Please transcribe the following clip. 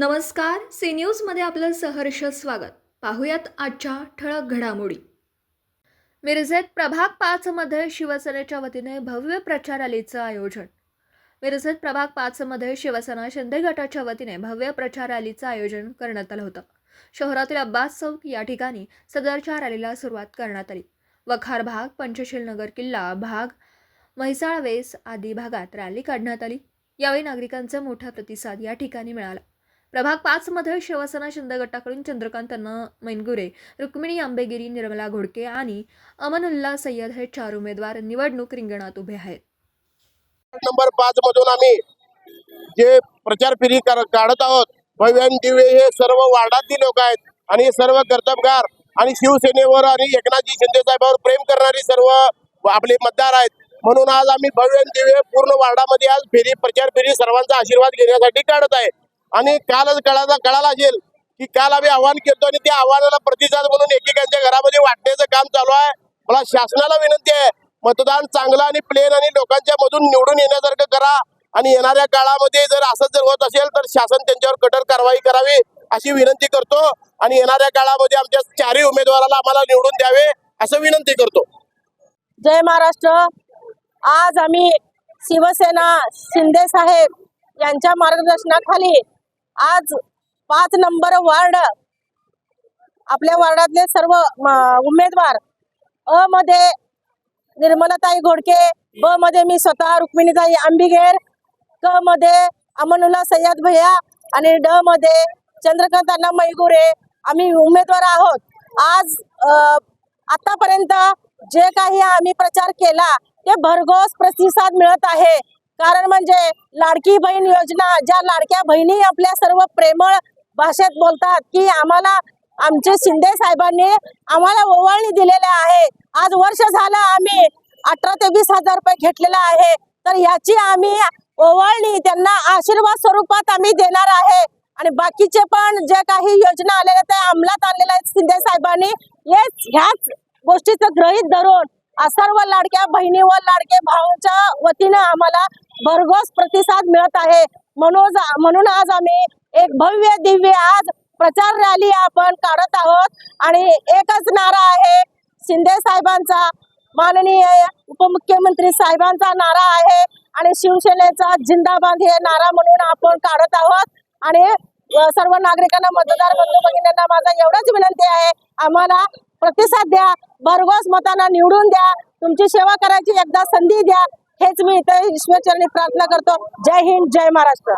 नमस्कार सी न्यूजमध्ये आपलं सहर्ष स्वागत. पाहुयात आजच्या ठळक घडामोडी. मिरजेत प्रभाग पाचमध्ये शिवसेनेच्या वतीने भव्य प्रचार रॅलीचं आयोजन. मिरजेत प्रभाग पाचमध्ये शिवसेना शिंदे गटाच्या वतीने भव्य प्रचार रॅलीचं आयोजन करण्यात आलं होतं. शहरातील अब्बास चौक या ठिकाणी सदरच्या रॅलीला सुरुवात करण्यात आली. वखार भाग पंचशील नगर किल्ला भाग म्हैसाळ वेस आदी भागात रॅली काढण्यात आली. यावेळी नागरिकांचा मोठा प्रतिसाद या ठिकाणी मिळाला. प्रभाग पाचमध्ये शिवसेना शिंदे गटाकडून चंद्रकांत अण्णा मैनगुरे रुक्मिणी आंबेगिरी निर्मला घोडके आणि अमनुल्ला सय्यद हे चार उमेदवार निवडणूक रिंगणात उभे आहेत. नंबर पाच मधून आम्ही जे प्रचार फेरी काढत आहोत भव्यान दिवे हे सर्व वार्डातील लोक आहेत आणि हे सर्व कर्तबगार आणि शिवसेनेवर आणि एकनाथजी शिंदे साहेबांवर प्रेम करणारी सर्व आपले मतदार आहेत. म्हणून आज आम्ही भव्यान दिवे पूर्ण वार्डामध्ये आज फेरी प्रचार फेरी सर्वांचा आशीर्वाद घेण्यासाठी काढत आहे. आणि कालच कळाला कळायला असेल की काल आम्ही आव्हान केलं आणि त्या आव्हानाला प्रतिसाद म्हणून एकेकांच्या घरामध्ये वाटण्याचं काम चालू आहे. मला शासनाला विनंती आहे मतदान चांगलं आणि प्लेन आणि लोकांच्या मधून निवडून येण्यासारखं करा. आणि येणाऱ्या काळामध्ये जर असंच जर होत असेल तर शासन त्यांच्यावर कठोर कारवाई करावी अशी विनंती करतो. आणि येणाऱ्या काळामध्ये आमच्या चारही उमेदवाराला आम्हाला निवडून द्यावे असं विनंती करतो. जय महाराष्ट्र. आज आम्ही शिवसेना शिंदे साहेब यांच्या मार्गदर्शनाखाली आज पाच नंबर वार्ड आपल्या वार्डातले सर्व उमेदवार अ मध्ये निर्मलाताई घोडके ब मध्ये मी स्वतः रुक्मिणीताई आंबिगेर क मध्ये अमनुल्ला सय्यद भैया आणि ड मध्ये चंद्रकांत अण्णा मैगुरे. आम्ही उमेदवार आहोत. आज आतापर्यंत जे काही आम्ही प्रचार केला ते भरघोस प्रतिसाद मिळत आहे. कारण म्हणजे लाडकी बहीण योजना ज्या लाडक्या बहिणी आपल्या सर्व प्रेमळ भाषेत बोलतात की आम्हाला आमचे शिंदे साहेबांनी आम्हाला ओवाळणी दिलेल्या आहे. आज वर्ष झालं आम्ही अठरा ते वीस हजार रुपये घेतलेला आहे. तर याची आम्ही ओवाळणी त्यांना आशीर्वाद स्वरूपात आम्ही देणार आहे. आणि बाकीचे पण जे काही योजना आलेल्या त्या अंमलात आणलेल्या आहेत शिंदे साहेबांनी हेच ह्याच गोष्टीचं ग्रहित धरून सर्व लाडक्या बहिणी व लाडके भाऊंच्या वतीनं आम्हाला भरघोस प्रतिसाद मिळत आहे. म्हणून म्हणून आज आम्ही एक भव्य दिव्य आज प्रचार रॅली आपण काढत आहोत. आणि एकच नारा आहे शिंदे साहेबांचा. माननीय उपमुख्यमंत्री साहेबांचा नारा आहे. आणि शिवसेनेचा जिंदाबाद हे नारा म्हणून आपण काढत आहोत. आणि सर्व नागरिकांना मतदार बंधू भगिनींना माझा एवढंच विनंती आहे. आम्हाला प्रतिसाद द्या. भरघोस मतांना निवडून द्या. तुमची सेवा करायची एकदा संधी द्या. हेच मी इथे ईश्वरचरणी प्रार्थना करतो. जय हिंद जय महाराष्ट्र.